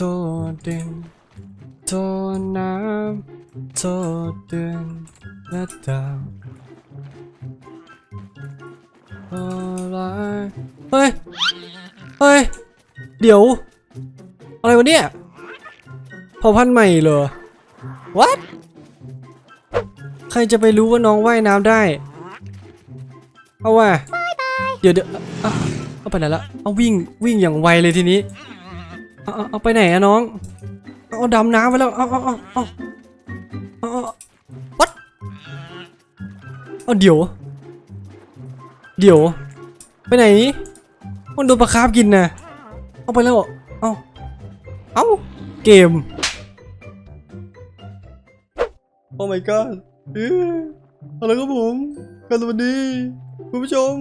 โทษดินโทษน้ำโทษเดือนและดาวอะไรเฮ้ย เฮ้ย เดี๋ยว อะไรวะเนี่ยเผ่าพันธุ์ใหม่เหรอ what ใครจะไปรู้ว่าน้องว่ายน้ำได้ เอาว่ะเดี๋ยวเดี๋ยวเอาไปไหนละ เอาวิ่งวิ่งอย่างไวเลยทีนี้ เอาเอาเอาไปไหนอะน้องเอาดำน้ำไปแล้วเอาเอาเอาเอาเอาเอา what เอาเดี๋ยว เดี๋ยว ไปไหน มันโดนปลาคาร์ฟกินนะเอาไปแล้วเหรอเอาเอาเกม โอ้ my god เอ้ยเอาละครับผมกันสวัสดีคุณผู้ชม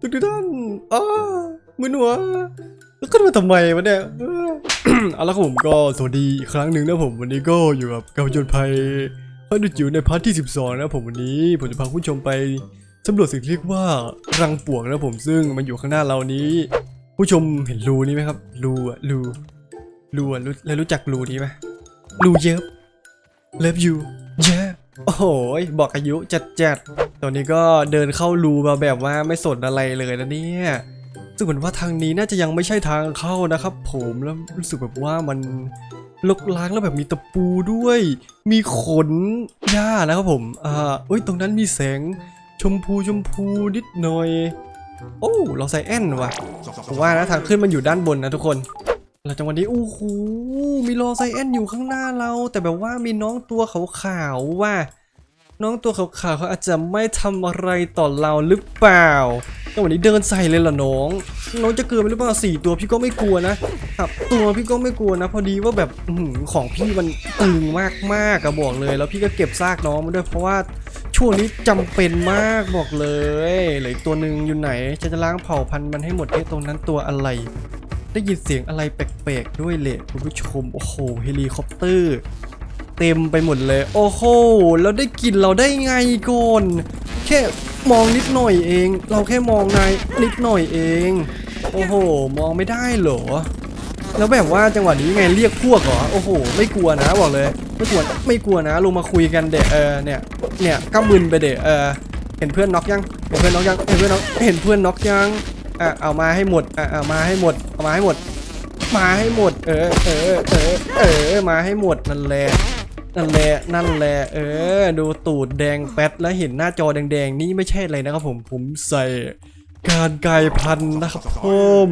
ทุกทุกๆท่านอ้ามือหนัว แล้วก็มาทำไมวะเนี่ยเอาละครับผมก็สวัสดีอีกครั้งหนึ่งนะผมวันนี้ก็อยู่กับการผจญภัยข้าดุจิ๋วในพาร์ทที่ 12 นะผมวันนี้ผมจะพาผู้ชมไปสำรวจสิ่งที่เรียกว่ารังปวกนะผมซึ่งมันอยู่ข้างหน้าเรานี้ ผู้ชมเห็นรูนี้ไหมครับรูอะรูรูอะรู้แล้วรู้จักรูนี้ไหมรูเย็บเลิฟยูเย้โอ้โหบอกอายุจัดจัดตอนนี้ก็เดินเข้ารูมาแบบว่าไม่สนอะไรเลยนะเนี่ย ซึ่งเหมือนว่าทางนี้น่าจะยังไม่ใช่ทางเข้านะครับ ผมแล้วรู้สึกแบบว่ามันลกล้างแล้วแบบมีตะปูด้วย มีขนหญ้านะครับผมอ่าเอ้ยตรงนั้นมีแสงชมพูชมพูนิดหน่อย โอ้เราใส่แอนว่ะผมว่านะทางขึ้นมันอยู่ด้านบนนะทุกคนหลังจากวันนี้โอ้โหมีรอไซแอนอยู่ข้างหน้าเรา แต่แบบว่ามีน้องตัวขาวๆว่า น้องตัวขาวๆเขาอาจจะไม่ทำอะไรต่อเราหรือเปล่า แต่วันนี้เดินใส่เลยเหรอน้อง น้องจะเกินไปหรือเปล่าสี่ตัวพี่ก็ไม่กลัวนะครับตัวพี่ก็ไม่กลัวนะ พอดีว่าแบบอของพี่มันตึงมากๆอะบอกเลย แล้วพี่ก็เก็บซากน้องมาด้วยเพราะว่าช่วงนี้จำเป็นมากบอกเลยเหลือตัวหนึ่งอยู่ไหนฉันจะล้างเผ่าพันธุ์มันให้หมดเอ๊ะตรงนั้นตัวอะไร ได้ยินเสียงอะไรแปลกๆด้วยแหละคุณผู้ชมโอ้โหเฮลิคอปเตอร์เต็มไปหมดเลย โอ้โห แล้วได้กลินเราได้ไงก่อนแค่ มองนิดหน่อยเอง เราแค่มองนายนิดหน่อยเอง โอ้โห มองไม่ได้เหรอ แล้วแบบว่าจังหวะนี้ไงเรียกพวกเหรอ โอ้โห ไม่กลัวนะบอกเลย ไม่กลัวไม่กลัวนะ ลงมาคุยกันเดะเออเนี่ย เนี่ยก้ามึนไปเดะเออ เห็นเพื่อนน็อกยัง เห็นเพื่อนน็อกยัง เห็นเพื่อนน็อก เห็นเพื่อนน็อกยัง อะเอามาให้หมด อะเอามาให้หมด เอามาให้หมด มาให้หมด เออ เออ เออ เออ มาให้หมดนั่นแหละ นั่นแหละนั่นแหละเออ ดูตูดแดงแป๊ดแล้วเห็นหน้าจอแดงๆ นี่ไม่ใช่อะไรนะครับผมผมใส่การกายพันธุ์นะครับผม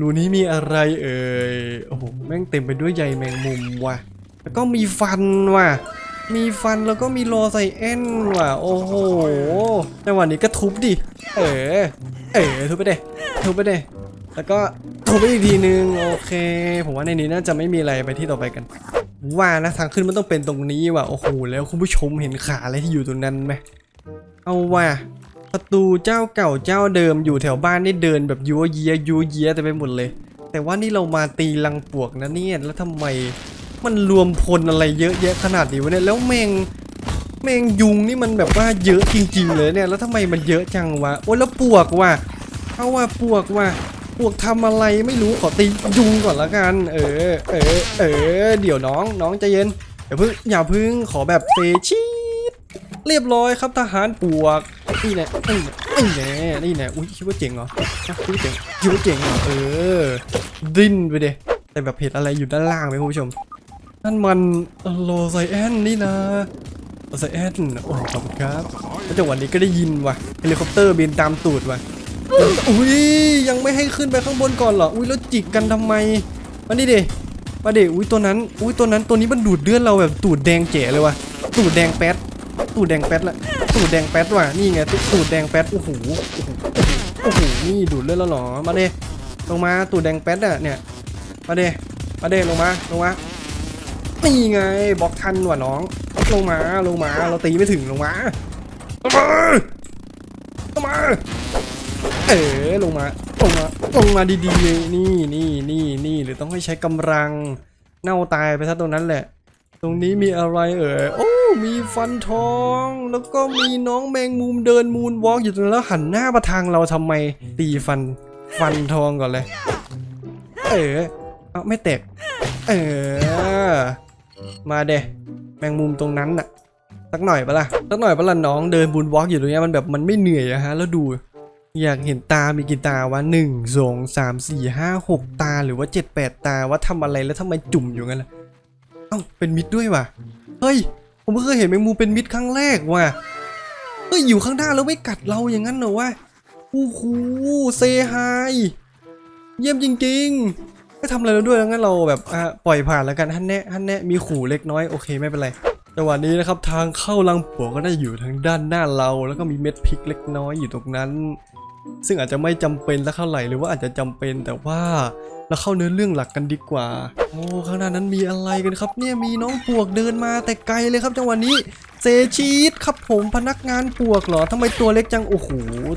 รูนี้มีอะไรเอ่ยโอ้โหแม่งเต็มไปด้วยใยแมงมุมว่ะ แล้วก็มีฟันว่ะ มีฟันแล้วก็มีโลไซแอนว่ะ โอ้โหจังหวะนี้ก็ทุบดิ เออ เออทุบไปเด้ทุบไปเด้ แล้วก็ทุบไปอีกทีนึงโอเค ผมว่าในนี้น่าจะไม่มีอะไรไปที่ต่อไปกัน ว่านะทางขึ้นมันต้องเป็นตรงนี้ว่ะโอ้โหแล้วคุณผู้ชมเห็นขาอะไรที่อยู่ตรงนั้นไหมเอาว่ะประตูเจ้าเก่าเจ้าเดิมอยู่แถวบ้านนี่เดินแบบยัวเยียยัวเยียแต่ไปหมดเลย แต่ว่านี่เรามาตีลังปวกนะเนี่ยแล้วทำไมมันรวมพลอะไรเยอะแยะขนาดนี้วะเนี่ยแล้วแมงแมงยุงนี่มันแบบว่าเยอะจริง ๆ เลยเนี่ยแล้วทำไมมันเยอะจังวะโอ้แล้วปวกว่ะเอาว่าปวกว่ะ วกทำอะไรไม่รู้ขอตียุงก่อนละกัน เออ เออ เออ เดี๋ยวน้องน้องใจเย็นอย่าเพิ่งอย่าเพิ่งขอแบบเฟชีดเรียบร้อยครับทหารปวกนี่แน่นี่แน่นี่แน่อุ้ยคิดว่าเจ๋งเหรอคิดว่าเจ๋งคิดว่าเจ๋งเอเออ ดิ้นไปเดแต่แบบเห็นอะไรอยู่ด้านล่างไหมคุณผู้ชมนั่นมันโลไซแอนนี่นะโลไซแอนโอ้ขอบคุณครับแล้วจังหวะนี้ก็ได้ยินว่ะเฮลิคอปเตอร์บินตามตูดว่ะ อุ้ยยังไม่ให้ขึ้นไปข้างบนก่อนเหรออุ้ยแล้วจิกกันทำไมมาดิเดมาดิอุ้ยตัวนั้นอุ้ยตัวนั้นตัวนี้มันดูดเลือดเราแบบตูดแดงเจ๋เลยว่ะตูดแดงแป๊ดตูดแดงแป๊ดละตูดแดงแป๊ดว่ะนี่ไงตูดแดงแป๊ดโอ้โหโอ้โหนี่ดูดเลือดแล้วเหรอมาเดลงมาตูดแดงแป๊ดอะเนี่ยมาเดมาเดลงมาลงมานี่ไงบล็อกทันว่ะน้องลงมาลงมาเราตีไม่ถึงลงมาลงมาลงมา เออลงมาลงมาลงมาดีๆเลยนี่นี่นี่นี่หรือต้องให้ใช้กำลังเน่าตายไปซะตรงนั้นแหละ ตรงนี้มีอะไรเอ่ยโอ้มีฟันทอง แล้วก็มีน้องแมงมุมเดินมูนวอล์กอยู่ตรงนั้นแล้วหันหน้ามาทางเราทำไมตีฟันฟันทองก่อนเลย เออเอ้าไม่แตกเออ มาเดะแมงมุมตรงนั้นน่ะสักหน่อยปะล่ะสักหน่อยปะล่ะน้องเดินบุญวอล์กอยู่ตรงเนี้ยมันแบบมันไม่เหนื่อยอะฮะแล้วดู อยากเห็นตา มีกี่ตาวะหนึ่งสองสามสี่ห้าหกตาหรือว่าเจ็ดแปดตาว่าทำอะไรแล้วทำไมจุ่มอยู่งั้นล่ะ เอ้า เป็นมิดด้วยว่ะ เฮ้ย ผมเพิ่งเคยเห็นแมงมุมเป็นมิดครั้งแรกว่ะ เฮ้ย อยู่ข้างหน้าแล้วไม่กัดเราอย่างนั้นเหรอวะ โอ้โหเซฮาย เยี่ยมจริงๆไม่ทำอะไรแล้วด้วยแล้วงั้นเราแบบอะปล่อยผ่านแล้วกันฮันแน่ฮันแน่มีขู่เล็กน้อยโอเคไม่เป็นไรจังหวะนี้นะครับทางเข้าลังปัวก็ได้อยู่ทางด้านหน้าเรา แล้วก็มีเม็ดพริกเล็กน้อยอยู่ตรงนั้น ซึ่งอาจจะไม่จำเป็นสักเท่าไหร่หรือว่าอาจจะจำเป็นแต่ว่าเราเข้าเนื้อเรื่องหลักกันดีกว่า โอ้ข้างหน้านั้นมีอะไรกันครับ เนี่ยมีน้องปวกเดินมาแต่ไกลเลยครับจังหวะนี้เซชีตครับผมพนักงานปวกเหรอทำไมตัวเล็กจังโอ้โห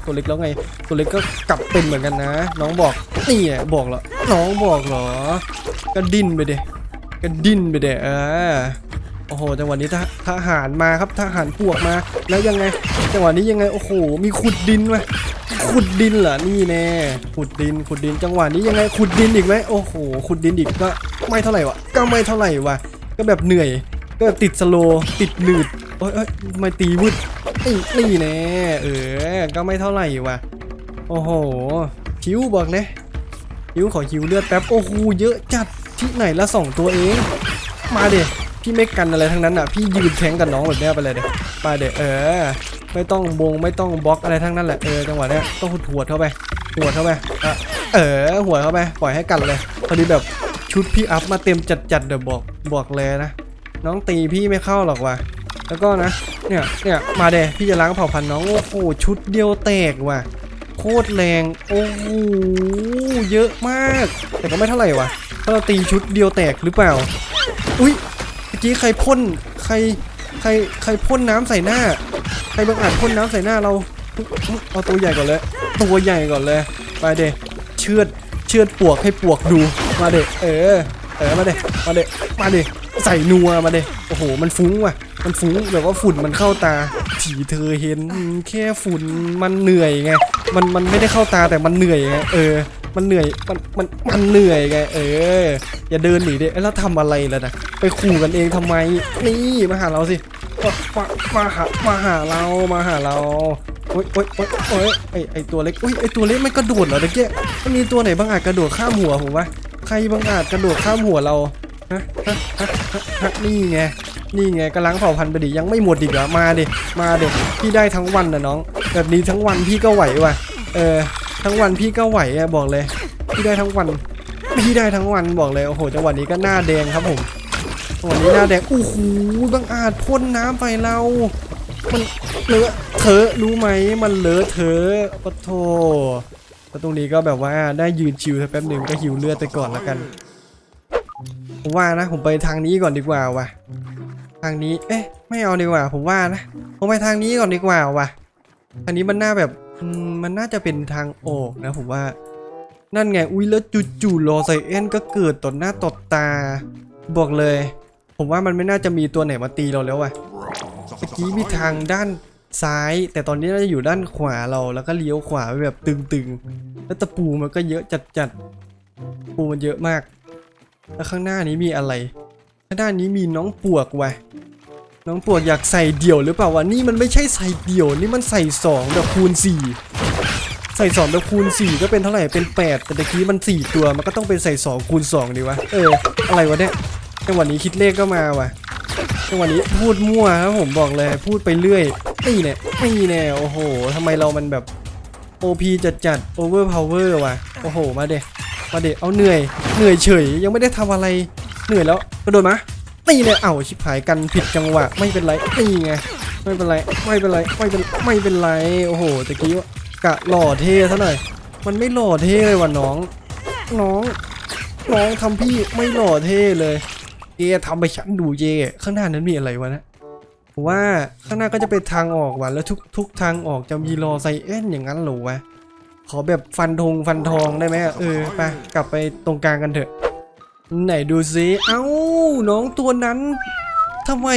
ตัวเล็กแล้วไง ตัวเล็กก็กลับเป็นเหมือนกันนะ น้องบอกนี่ไงบอกเหรอน้องบอกเหรอก็ดิ้นไปเดะก็ดิ้นไปเดะเออ โอ้โหจังหวะนี้ทหทหารมาครับทหารปวกมา แล้วยังไง จังหวะนี้ยังไงโอ้โห มีขุดดินไหมขุดดินเหรอนี่แน่ขุดดินขุดดินจังหวะนี้ยังไงขุดดินอีกไหมโอ้โหขุดดินอีกก็ไม่เท่าไหร่วะก็ไม่เท่าไหร่วะก็แบบเหนื่อย ก็แบบติดสโลติดหนืดโอ้ยเอ้ยไม่ตีวืดนี่แน่เออก็ไม่เท่าไหร่วะโอ้โหคิวบอกเลยคิวขอคิวเลือดแป๊บโอ้โหเยอะจัดที่ไหนละสองตัวเอง มาเด็ พี่ไม่กันอะไรทั้งนั้นอะ พี่ยืนแข่งกับน้องแบบนี้ไปเลยเด็มาเด็เออ ไม่ต้องบงไม่ต้องบล็อกอะไรทั้งนั้นแหละ เออจังหวะเนี้ยต้องหัวเข้าไป หัวเข้าไป เออหัวเข้าไป ปล่อยให้กันเลย พอดีแบบชุดพี่อัพมาเต็มจัดๆเดี๋ยวบอกบอกเลยนะ น้องตีพี่ไม่เข้าหรอกว่ะ แล้วก็นะ เนี่ยเนี่ยมาเดพี่จะล้างเผ่าพันธุ์น้อง โอ้โหชุดเดียวแตกว่ะ โคตรแรง โอ้โหเยอะมาก แต่ก็ไม่เท่าไหร่ว่ะถ้าเราตีชุดเดียวแตกหรือเปล่า อุ้ย มื่อกี้ใครพ่นใครใครใครพ่นน้ำใส่หน้า ใครบังอาจพ่นน้ำใส่หน้าเราเอาตัวใหญ่ก่อนเลย ตัวใหญ่ก่อนเลย ไปเดเชือดเชือดปวกให้ปวกดูมาเดเออเออมาเดมาเดมาเดใส่นัวมาเดโอ้โห มันฟุ้งว่ะ มันฟุ้งแบบว่าฝุ่นมันเข้าตาถีเธอเห็นแค่ฝุ่นมันเหนื่อยไงมันมันไม่ได้เข้าตาแต่มันเหนื่อยไงเออ มันเหนื่อย มัน มัน มันเหนื่อยไง เออ อย่าเดินหนีดิเอ้ยแล้วทำอะไรล่ะนะ ไปขู่กันเองทำไม นี่มาหาเราสิ มามาหา มาหาเรา มาหาเราโอ๊ยโอ๊ยโอ๊ยโอ๊ยไอไอตัวเล็กโอ๊ยไอตัวเล็กไม่กระโดดเหรอตะเกียมันมีตัวไหนบางอาจกระโดดข้ามหัวผมวะ ใครบางอาจกระโดดข้ามหัวเราฮะฮะฮะฮะฮะนี่ไง นี่ไงกำลังเผ่าพันธุ์ไปดิ ยังไม่หมดอีกเหรอ มาดิ มาดิ พี่ได้ทั้งวันนะน้อง แบบนี้ทั้งวันพี่ก็ไหวว่ะ เออ ทั้งวันพี่ก็ไหวอะบอกเลย พี่ได้ทั้งวัน พี่ได้ทั้งวันบอกเลยโอ้โหจังหวะนี้ก็หน้าแดงครับผมจังหวะนี้หน้าแดงโอ้โหบางอาจพ่นน้ำไปเรามันเลอะเทอะรู้ไหมมันเลอะเทอะปะโทแล้วตรงนี้ก็แบบว่าได้ยืนชิวสักแป๊บหนึ่งก็หิวเลือดไปก่อนและกันผมว่านะผมไปทางนี้ก่อนดีกว่าว่ะ ทางนี้ เอ๊ะ ไม่เอาดีกว่า ผมว่านะ ผมไปทางนี้ก่อนดีกว่าว่ะทางนี้มันน่าแบบ มันน่าจะเป็นทางออกนะผมว่า นั่นไง อุ้ยแล้วจู่ๆรอไซเอ็นก็เกิดต่อหน้าต่อตา บอกเลย ผมว่ามันไม่น่าจะมีตัวไหนมาตีเราแล้วว่ะเมื่อกี้มีทางด้านซ้าย แต่ตอนนี้น่าจะอยู่ด้านขวาเราแล้วก็เลี้ยวขวาไปแบบตึงๆ แล้วตะปูมันก็เยอะจัดๆ ปูมันเยอะมาก แล้วข้างหน้านี้มีอะไร ข้างหน้านี้มีน้องปวกว่ะ น้องปวกอยากใส่เดี่ยวหรือเปล่าวะนี่มันไม่ใช่ใส่เดี่ยวนี่มันใส่สองแบบคูณสี่ใส่สองแบบคูณสี่ก็เป็นเท่าไหร่เป็นแปดแต่ตะกี้มันสี่ตัวมันก็ต้องเป็นใส่สองคูณสองดีวะเอออะไรวะเนี่ยจังหวะนี้คิดเลขก็มาวะจังหวะนี้พูดมั่วครับผมบอกเลยพูดไปเรื่อยนี่เนี่ยนี่แน่โอ้โหทำไมเรามันแบบ OP จัดจัดโอเวอร์พาวเวอร์ว่ะโอ้โหมาเดมาเดเอาเหนื่อยเหนื่อยเฉยยังไม่ได้ทำอะไรเหนื่อยแล้วกระโดดมา นี่เนี่ยเอ้าชิบหายกันผิดจังหวะไม่เป็นไรนี่ไงไม่เป็นไรไม่เป็นไรไม่เป็นไม่เป็นไรโอ้โหตะกี้ว่ากะหล่อเท่ซะหน่อยมันไม่หล่อเท่เลยว่ะน้อง น้อง น้องทำพี่ไม่หล่อเท่เลยเจทำไปฉันดูเจข้างหน้านั้นมีอะไรวะนะว่าข้างหน้าก็จะเป็นทางออกว่ะแล้วทุกทุกทางออกจะมีรอไซเอ็นอย่างนั้นหรอวะขอแบบฟันธงฟันทองได้ไหมเออไปกลับไปตรงกลางกันเถอะ ไหนดูซิ เอ้า น้องตัวนั้นทำไม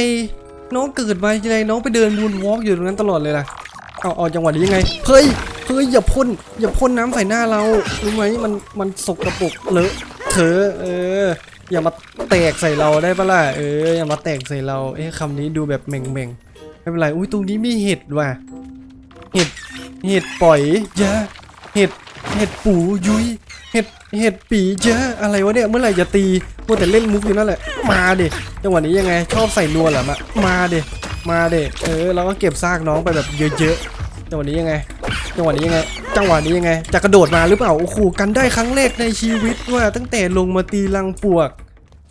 น้องเกิดมาทีไรน้องไปเดินบูนวอล์กอยู่ตรงนั้นตลอดเลยล่ะ เอาเอาจังหวะนี้ยังไง เฮ้ย เฮ้ยอย่าพ่นอย่าพ่นน้ำใส่หน้าเรา รู้ไหมมันมันสกปรกเลอะเทเถอเออ อย่ามาแตกใส่เราได้ปะล่ะ เออ อย่ามาแตกใส่เรา เอ๊ะคำนี้ดูแบบเม่งเม่งไม่เป็นไร อุ้ยตรงนี้มีเห็ดว่ะ เห็ด เห็ดปล่อยเยอะเห็ด เห็ดปูยุ้ย เห็ดเห็ดปีเยอะอะไรวะเนี่ยเมื่อไหร่จะตีมัวแต่เล่นมุกอยู่นั่นแหละมาเด็จังหวะนี้ยังไงชอบใส่นวลเหรอมามาเด็มาเด็เออเราก็เก็บซากน้องไปแบบเยอะๆจังหวะนี้ยังไง จังหวะนี้ยังไง จังหวะนี้ยังไง จะกระโดดมาหรือเปล่าโอ้โหกันได้ครั้งแรกในชีวิตว่าตั้งแต่ลงมาตีลังปวก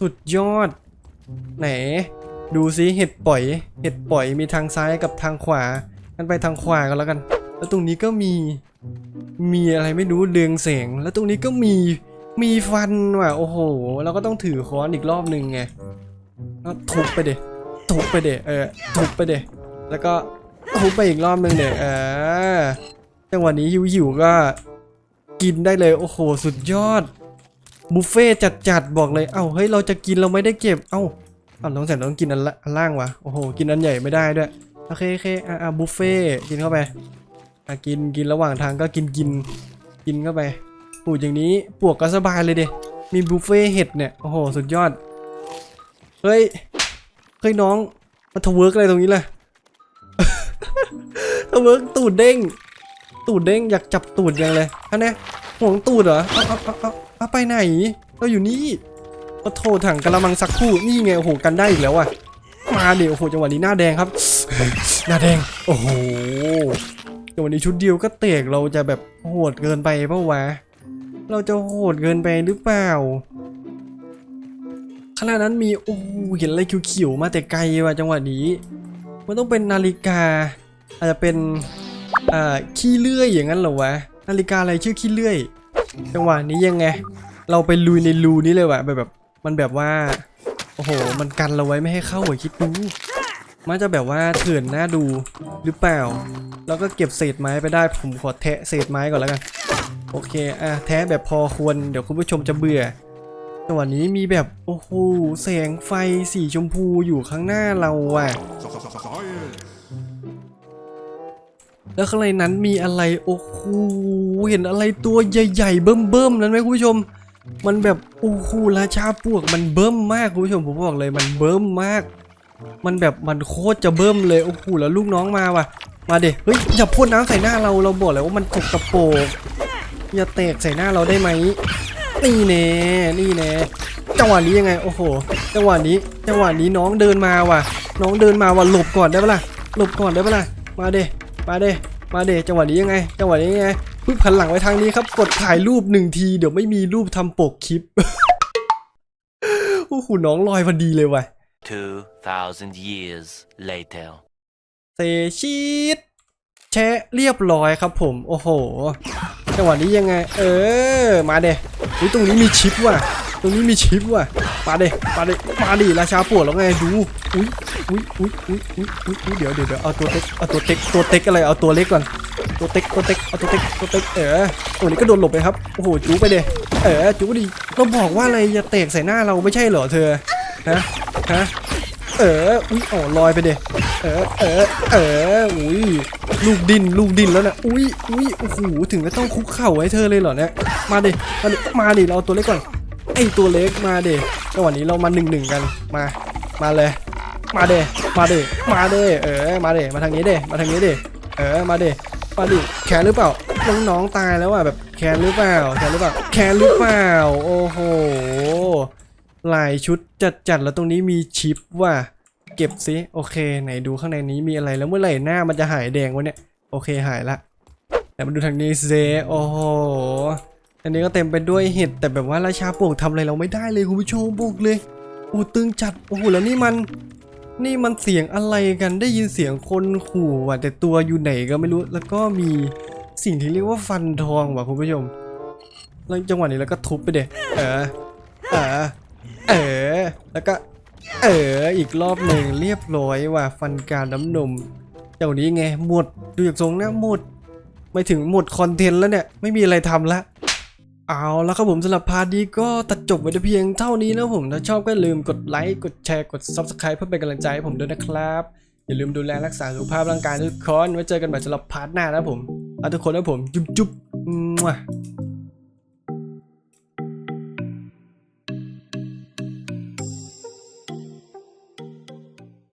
สุดยอด ไหน ดูซิเห็ดปล่อย เห็ดปล่อยมีทางซ้ายกับทางขวากันไปทางขวากันแล้วกัน แล้วตรงนี้ก็มี มีอะไรไม่รู้เรืองแสงแล้วตรงนี้ก็มีมีฟันว่ะโอ้โหเราก็ต้องถือค้อนอีกรอบหนึ่งไงแล้วทุบไปเดะทุบไปเดะเออทุบไปเดะแล้วก็ทุบไปอีกรอบหนึ่งเดะเออจังหวะนี้หิวๆก็กินได้เลยโอ้โหสุดยอดบุฟเฟ่จัดๆบอกเลยเอ้าเฮ้ยเราจะกินเราไม่ได้เก็บเอ้าเอาน้องแสนต้องกินอันละล่างวะโอ้โหกินอันใหญ่ไม่ได้ด้วยโอเคโอเคอะบุฟเฟ่กินเข้าไป อะกินกินระหว่างทางก็กินกินกินเข้าไปปูดอย่างนี้ปวกก็สบายเลยเดะมีบุฟเฟ่เห็ดเนี่ยโอ้โหสุดยอดเฮ้ยเฮ้ยน้องมาทเวิร์กอะไรตรงนี้เลยทเวิร์กตูดเด้ง ตูดเด้งอยากจับตูดยังเลยอันเนี้ยห่วงตูดเหรอเอาเอาเอาเอาไปไหนเราอยู่นี่ก็โทษถังกระมังสักคู่นี่ไงโอ้โหกันได้อีกแล้วอะมาเดี๋ยวโอ้โหจังหวะนี้หน้าแดงครับ หน้าแดงโอ้โห จังหวะนี้ชุดเดียวก็เตกเราจะแบบโหดเกินไปเปล่าวะ เราจะโหดเกินไปหรือเปล่าขณะนั้นมีโอ้เห็นอะไรเขียวๆมาแต่ไกลว่ะจังหวะนี้ มันต้องเป็นนาฬิกา อาจจะเป็นอ่าขี้เลื่อยอย่างนั้นเหรอวะนาฬิกาอะไรชื่อขี้เลื่อย จังหวะนี้ยังไง เราไปลุยในรูนี้เลยวะแบบแบบมันแบบว่าโอ้โห มันกันเราไว้ไม่ให้เข้าหัวคิดดู มันจะแบบว่าเถื่อนหน้าดูหรือเปล่า แล้วก็เก็บเศษไม้ไปได้ผมขอแทะเศษไม้ก่อนแล้วกัน โอเคอะแทะแบบพอควรเดี๋ยวคุณผู้ชมจะเบื่อจังหวะนี้มีแบบโอ้โหแสงไฟสีชมพูอยู่ข้างหน้าเราว่ะแล้วข้างในนั้นมีอะไรโอ้โหเห็นอะไรตัวใหญ่ๆเบิ่มๆนั้นไหมคุณผู้ชม มันแบบโอ้โหราชาปวกมันเบิ่มมากคุณผู้ชมผมบอกเลยมันเบิ่มมาก มันแบบมันโคตรจะเบิ่มเลยโอ้โหแล้วลูกน้องมาว่ะ มาเด็เฮ้ยอย่าพ่นน้ำใส่หน้าเราเราบอกเลยว่ามันตกกระโปงอย่าแตกใส่หน้าเราได้ไหมนี่แน่นี่แน่จังหวะนี้ยังไงโอ้โห จังหวะนี้จังหวะนี้น้องเดินมาว่ะ น้องเดินมาว่ะหลบก่อนได้ปะล่ะหลบก่อนได้ปะล่ะมาเดมาเดมาเดจังหวะนี้ยังไง จังหวะนี้ยังไงพึ่งผันหลังไว้ทางนี้ครับ กดถ่ายรูปหนึ่งที เดี๋ยวไม่มีรูปทำปกคลิปโอ้โหน้องลอยพอดีเลยว่ะ 2,000 years later. เซชีตแชะเรียบร้อยครับผม โอ้โห จังหวะนี้ยังไง เออ มาเดอุ้ยตรงนี้มีชิปว่ะ ตรงนี้มีชิปว่ะ มาเดมาเดมาดิราชาปวดแล้วไง ดู อุ้ยอุ้ยอุ้ยอุ้ยอุ้ยอุ้ยอุ๊ยเดี๋ยวเดี๋ยวเอาตัวเต็ก เอาตัวเต็ก ตัวเต็กอะไร เอาตัวเล็กก่อน ตัวเต็ก ตัวเต็ก เอาตัวเต็ก ตัวเต็ก เออตัวนี้ก็โดนหลบไปครับ โอ้โห จูไปเดเออ จูดิเราบอกว่าอะไรอย่าเตกใส่หน้าเราไม่ใช่เหรอเธอฮะ ฮะเอออุ้ยอ๋อลอยไปเดเออเออเอออุ้ยลูกดินลูกดินแล้วนะอุ้ยอุ้ยโอ้โหถึงก็ต้องคุกเข่าให้เธอเลยเหรอเนี่ยมาดิมาดิมาดิเราตัวเล็กก่อนไอตัวเล็กมาเดจังหวะนี้เรามาหนึ่งหนึ่งกันมามาเลย มาเดมาเดมาเดเออมาเดมาทางนี้เดมาทางนี้เดเออมาเดมาดิแคนหรือเปล่าน้องๆตายแล้วอะแบบแคนหรือเปล่าแคนหรือเปล่าแคนหรือเปล่าโอ้โห หลายชุดจัดๆแล้วตรงนี้มีชิปว่ะเก็บซิโอเค ไหนดูข้างในนี้มีอะไรแล้วเมื่อไหร่หน้ามันจะหายแดงวะเนี่ยโอเคหายละแต่มาดูทางนี้เซโอ้โหอันนี้ก็เต็มไปด้วยเห็ดแต่แบบว่าราชาปวกทำอะไรเราไม่ได้เลยคุณผู้ชมบอกเลยโอ้ตึงจัดโอ้โหแล้วนี่มัน นี่มันเสียงอะไรกันได้ยินเสียงคนขู่ว่ะแต่ตัวอยู่ไหนก็ไม่รู้แล้วก็มีสิ่งที่เรียกว่าฟันทองว่ะคุณผู้ชมแล้วจังหวะนี้แล้วก็ทุบไปเด็เออเออ เออ แล้วก็ เออ อีกรอบหนึ่งเรียบร้อยว่ะฟันการน้ำนม เจ้านี้ไงหมดดูจากทรงนะหมดไม่ถึงหมดคอนเทนต์แล้วเนี่ย ไม่มีอะไรทำละเอาแล้วครับผมสำหรับพาร์ทนี้ก็ตัดจบไว้แต่เพียงเท่านี้นะผม ถ้าชอบก็ลืมกดไลค์ กดแชร์ กด Subscribe เพื่อเป็นกำลังใจให้ผมด้วยนะครับ อย่าลืมดูแลรักษาสุขภาพร่างกายทุกคน ไว้เจอกันใหม่สำหรับพาร์ทหน้านะผมเอาทุกคนนะผม จุ๊บจุ๊บมั่ว